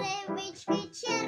sandwich kitchen.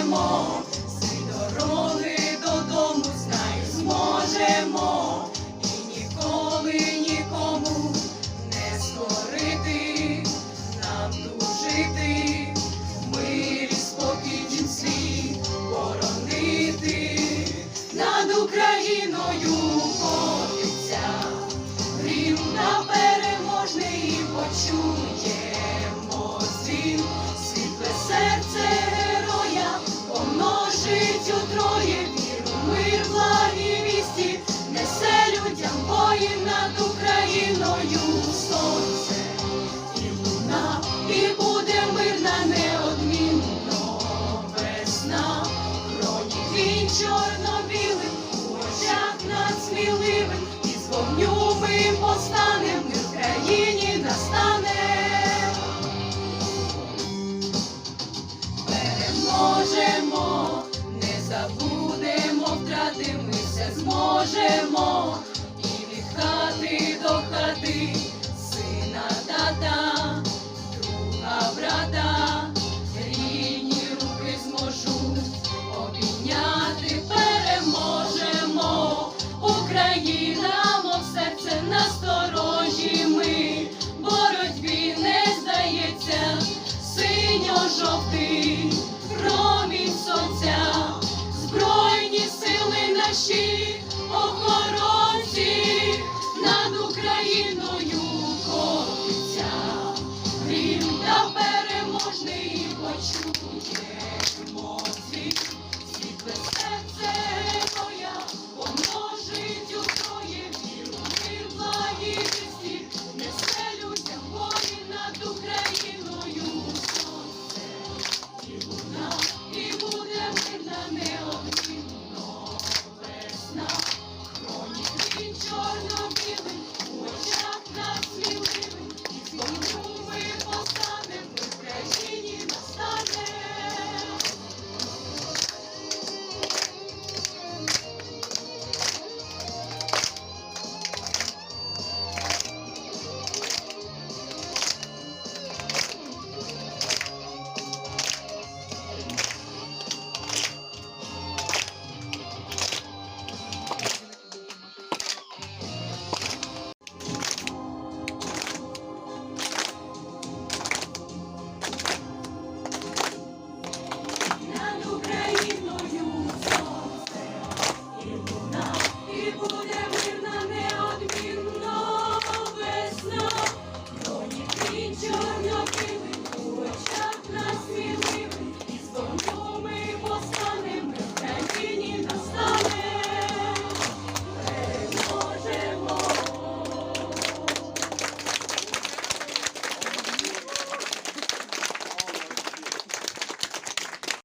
more. Постанем, ми в країні настане.